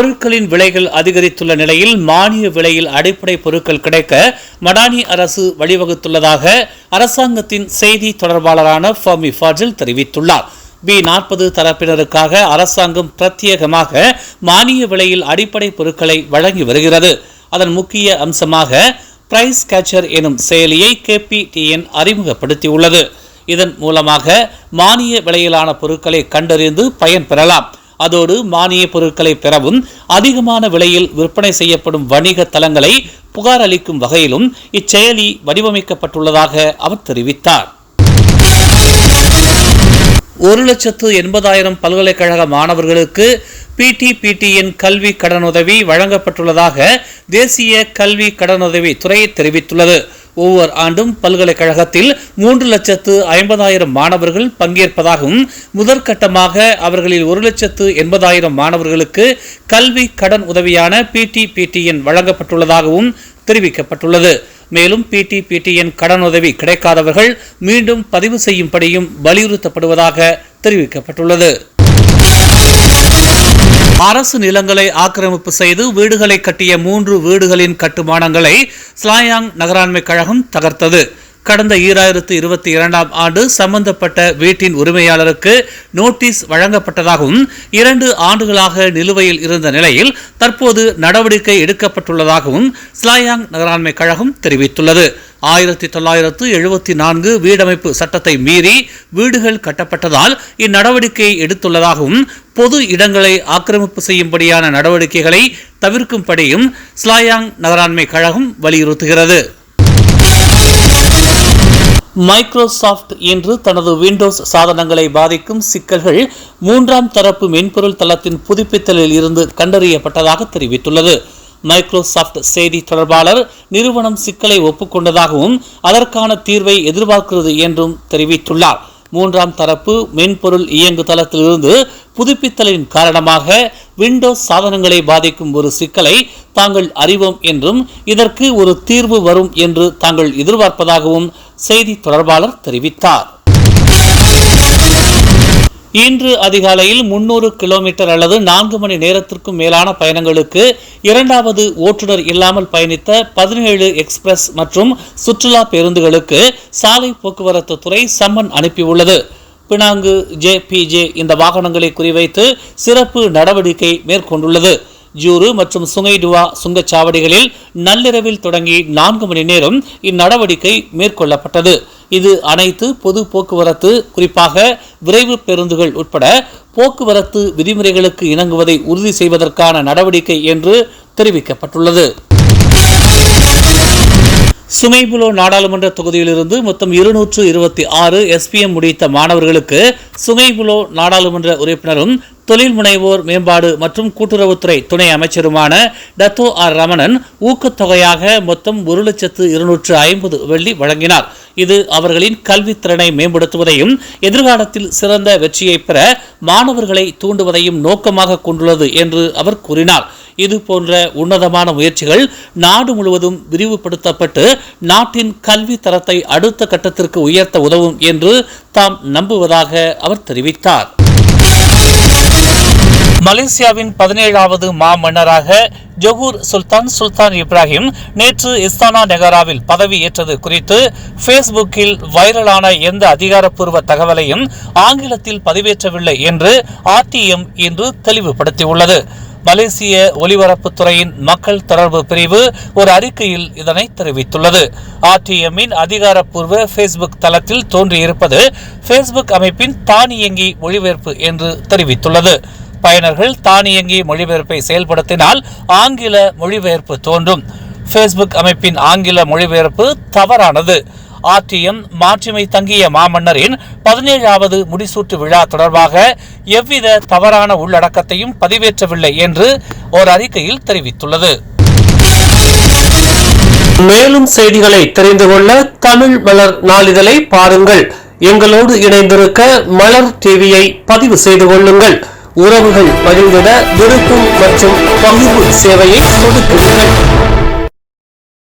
பொருட்களின் விலைகள் அதிகரித்துள்ள நிலையில் மானிய விலையில் அடிப்படை பொருட்கள் கிடைக்க மடானி அரசு வழிவகுத்துள்ளதாக அரசாங்கத்தின் செய்தி தொடர்பாளரான ஃபர்மி ஃபாஜில் தெரிவித்துள்ளார். பி நாற்பது தரப்பினருக்காக அரசாங்கம் பிரத்யேகமாக மானிய விலையில் அடிப்படை பொருட்களை வழங்கி வருகிறது. அதன் முக்கிய அம்சமாக பிரைஸ் கேச்சர் எனும் செயலியை கேபிடிஎன் அறிமுகப்படுத்தியுள்ளது. இதன் மூலமாக மானிய விலையிலான பொருட்களை கண்டறிந்து பயன்பெறலாம் அதோடு மானிய பொருட்களை பெறவும் அதிகமான விலையில் விற்பனை செய்யப்படும் வணிக தலங்களை புகார் அளிக்கும் வகையிலும் இச்செயலி வடிவமைக்கப்பட்டுள்ளதாக அவர் தெரிவித்தார். ஒரு லட்சத்து எண்பதாயிரம் பல்கலைக்கழக மாணவர்களுக்கு பிடிபிடிஎன் கல்வி கடனுதவி வழங்கப்பட்டுள்ளதாக தேசிய கல்வி கடனுதவி துறை தெரிவித்துள்ளது. ஒவ்வொரு ஆண்டும் பல்கலைக்கழகத்தில் மூன்று லட்சத்து ஐம்பதாயிரம் மாணவர்கள் பங்கேற்பதாகவும் முதற்கட்டமாக அவர்களில் ஒரு லட்சத்து எண்பதாயிரம் மாணவர்களுக்கு கல்வி கடன் உதவியான பிடிபிடிஎன் வழங்கப்பட்டுள்ளதாகவும் தெரிவிக்கப்பட்டுள்ளது. மேலும் பிடிபிடிஎன் கடனுதவி கிடைக்காதவர்கள் மீண்டும் பதிவு செய்யும்படியும் வலியுறுத்தப்படுவதாக தெரிவிக்கப்பட்டுள்ளது. அரசு நிலங்களை ஆக்கிரமிப்பு செய்து வீடுகளை கட்டிய மூன்று வீடுகளின் கட்டுமானங்களை ஸ்லாயாங் நகராண்மை கழகம் தகர்த்தது. கடந்த ஈராயிரத்து இருபத்தி இரண்டாம் ஆண்டு சம்பந்தப்பட்ட வீட்டின் உரிமையாளருக்கு நோட்டீஸ் வழங்கப்பட்டதாகவும் இரண்டு ஆண்டுகளாக நிலுவையில் இருந்த நிலையில் தற்போது நடவடிக்கை எடுக்கப்பட்டுள்ளதாகவும் ஸ்லாயாங் நகராண்மை கழகம் தெரிவித்துள்ளது. ஆயிரத்தி தொள்ளாயிரத்து எழுபத்தி நான்கு வீடமைப்பு சட்டத்தை மீறி வீடுகள் கட்டப்பட்டதால் இந்நடவடிக்கையை எடுத்துள்ளதாகவும் பொது இடங்களை ஆக்கிரமிப்பு செய்யும்படியான நடவடிக்கைகளை தவிர்க்கும்படியும் ஸ்லாயாங் நகராண்மை கழகம் வலியுறுத்துகிறது. மைக்ரோசாஃப்ட் இன்று தனது விண்டோஸ் சாதனங்களை பாதிக்கும் சிக்கல்கள் மூன்றாம் தரப்பு மென்பொருள் தளத்தின் புதுப்பித்தலில் இருந்து கண்டறியப்பட்டதாக தெரிவித்துள்ளது. மைக்ரோசாஃப்ட் செய்தி தொடர்பாளர் நிறுவனம் சிக்கலை ஒப்புக்கொண்டதாகவும் அதற்கான தீர்வை எதிர்பார்க்கிறது என்றும் தெரிவித்துள்ளார். மூன்றாம் தரப்பு மென்பொருள் இயங்கு தளத்திலிருந்து புதுப்பித்தலின் காரணமாக விண்டோஸ் சாதனங்களை பாதிக்கும் ஒரு சிக்கலை தாங்கள் அறிவோம் என்றும் இதற்கு ஒரு தீர்வு வரும் என்று தாங்கள் எதிர்பார்ப்பதாகவும் செய்தி தொடர்பாளர் தெரிவித்தார். இன்று அதிகாலையில் முன்னூறு கிலோமீட்டர் அல்லது நான்கு மணி நேரத்திற்கும் மேலான பயணங்களுக்கு இரண்டாவது ஓட்டுநர் இல்லாமல் பயணித்த பதினேழு எக்ஸ்பிரஸ் மற்றும் சுற்றுலா பேருந்துகளுக்கு சாலை போக்குவரத்து துறை சம்மன் அனுப்பியுள்ளது. பினாங்கு ஜே இந்த வாகனங்களை குறிவைத்து சிறப்பு நடவடிக்கை மேற்கொண்டுள்ளது. ஜூரு மற்றும் சுங்கைடுவா சுங்கச்சாவடிகளில் நள்ளிரவில் தொடங்கி நான்கு மணி நேரம் இந்நடவடிக்கை மேற்கொள்ளப்பட்டது. இது அனைத்து பொது போக்குவரத்து குறிப்பாக விரைவு பேருந்துகள் உட்பட போக்குவரத்து விதிமுறைகளுக்கு இணங்குவதை உறுதி செய்வதற்கான நடவடிக்கை என்று தெரிவிக்கப்பட்டுள்ளது. சுமைபுலோ நாடாளுமன்ற தொகுதியிலிருந்து மொத்தம் இருநூற்று இருபத்தி ஆறு எஸ்பிஎம் முடித்த மாணவர்களுக்கு சுமைபுலோ நாடாளுமன்ற உறுப்பினரும் தொழில் முனைவோர் மேம்பாடு மற்றும் கூட்டுறவுத்துறை துணை அமைச்சருமான டத்தோ ஆர் ரமணன் ஊக்கத்தொகையாக மொத்தம் ஒரு லட்சத்து இருநூற்று ஐம்பது வெள்ளி வழங்கினார். இது அவர்களின் கல்வித்திறனை மேம்படுத்துவதையும் எதிர்காலத்தில் சிறந்த வெற்றியை பெற மாணவர்களை தூண்டுவதையும் நோக்கமாக கொண்டுள்ளது என்று அவர் கூறினார். இது போன்ற உன்னதமான முயற்சிகள் நாடு முழுவதும் விரிவுபடுத்தப்பட்டு நாட்டின் கல்வி தரத்தை அடுத்த கட்டத்திற்கு உயர்த்த உதவும் என்று தாம் நம்புவதாக அவர் தெரிவித்தார். மலேசியாவின் பதினேழாவது மாமன்னராக ஜொகூர் சுல்தான் சுல்தான் இப்ராஹிம் நேற்று இஸ்தானா நெகாராவில் பதவியேற்றது குறித்து ஃபேஸ்புக்கில் வைரலான எந்த அதிகாரப்பூர்வ தகவலையும் ஆங்கிலத்தில் பதிவேற்றவில்லை என்று ஆர்டிஎம் இன்று தெளிவுபடுத்தியுள்ளது. மலேசிய ஒலிபரப்புத்துறையின் மக்கள் தொடர்பு பிரிவு ஒரு அறிக்கையில் இதனை தெரிவித்துள்ளது. ஆர்டிஎம்மின் அதிகாரப்பூர்வ ஃபேஸ்புக் தளத்தில் தோன்றியிருப்பது ஃபேஸ்புக் அமைப்பின் தானியங்கி ஒளிபரப்பு என்று தெரிவித்துள்ளது. பயனர்கள் தானியங்கி மொழிபெயர்ப்பை செயல்படுத்தினால் ஆங்கில மொழிபெயர்ப்பு தோன்றும். ஃபேஸ்புக் அமைப்பின் ஆங்கில மொழிபெயர்ப்பு தவறானது. ஆர்டிஎம் மாட்சிமை தங்கிய மாமன்னரின் பதினேழாவது முடிசூட்டு விழா தொடர்பாக எவ்வித தவறான உள்ளடக்கத்தையும் பதிவேற்றவில்லை என்று ஒரு அறிக்கையில் தெரிவித்துள்ளது. மேலும் செய்திகளை தெரிந்து கொள்ள தமிழ் மலர் நாளிதழை பாருங்கள். எங்களோடு இணைந்திருக்க மலர் டிவியை பதிவு செய்து கொள்ளுங்கள். உறவுகள் மகிழ்ந்திட விருப்பம் மற்றும் பகிர்வு சேவையை கொடுக்கிறீர்கள்